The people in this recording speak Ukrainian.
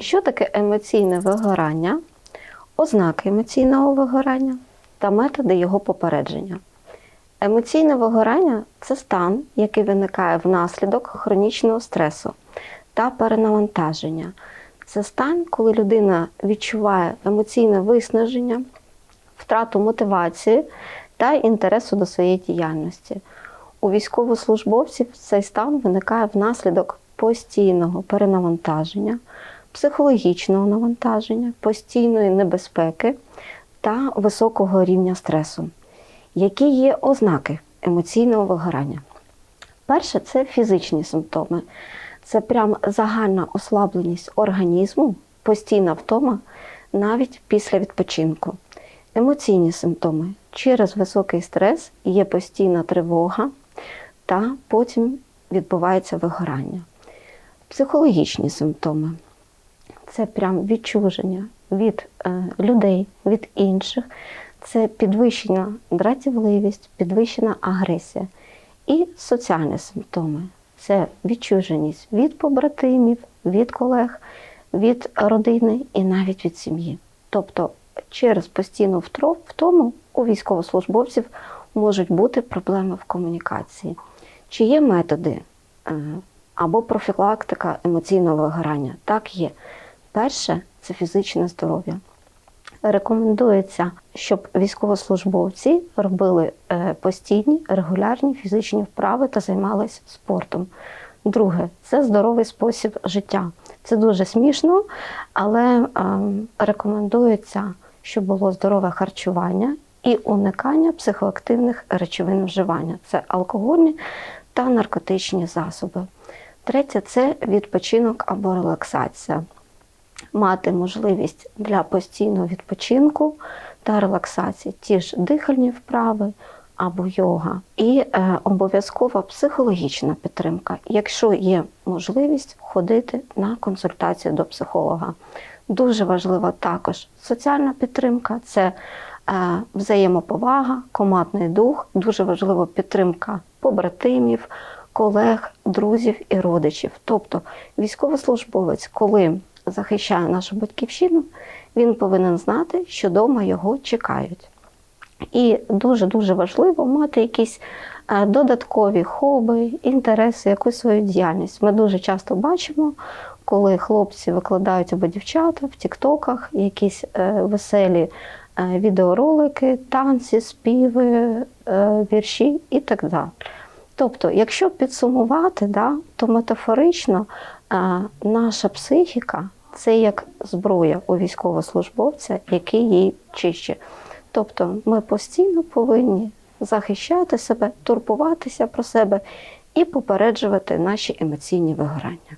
Що таке емоційне вигорання, ознаки емоційного вигорання та методи його попередження? Емоційне вигорання це стан, який виникає внаслідок хронічного стресу та перенавантаження. Це стан, коли людина відчуває емоційне виснаження, втрату мотивації та інтересу до своєї діяльності. У військовослужбовців цей стан виникає внаслідок постійного перенавантаження, психологічного навантаження, постійної небезпеки та високого рівня стресу. Які є ознаки емоційного вигорання? Перше це фізичні симптоми. Це прям загальна ослабленість організму, постійна втома навіть після відпочинку. Емоційні симптоми через високий стрес є постійна тривога, та потім відбувається вигорання. Психологічні симптоми це прям відчуження від е, людей, від інших, це підвищена дратівливість, підвищена агресія. І соціальні симптоми це відчуженість від побратимів, від колег, від родини і навіть від сім'ї. Тобто через постійну втому у військовослужбовців можуть бути проблеми в комунікації. Чи є методи е, або профілактика емоційного вигорання? Так є. Перше це фізичне здоров'я. Рекомендується, щоб військовослужбовці робили е, постійні регулярні фізичні вправи та займалися спортом. Друге це здоровий спосіб життя. Це дуже смішно, але е, рекомендується, щоб було здорове харчування і уникання психоактивних речовин вживання. Це алкогольні та наркотичні засоби. Третє це відпочинок або релаксація мати можливість для постійного відпочинку та релаксації, ті ж дихальні вправи або йога, і е, обов'язкова психологічна підтримка, якщо є можливість ходити на консультацію до психолога. Дуже важлива також соціальна підтримка, це е, взаємоповага, командний дух, дуже важлива підтримка побратимів, колег, друзів і родичів. Тобто військовослужбовець, коли захищає нашу батьківщину, він повинен знати, що вдома його чекають. І дуже-дуже важливо мати якісь е, додаткові хоби, інтереси, якусь свою діяльність. Ми дуже часто бачимо, коли хлопці викладають або дівчата в тіктоках якісь е, веселі е, відеоролики, танці, співи, вірші і так далі. Тобто, якщо підсумувати, да, то метафорично е, наша психіка це як зброя у військовослужбовця, який її чище. Тобто ми постійно повинні захищати себе, турбуватися про себе і попереджувати наші емоційні вигорання.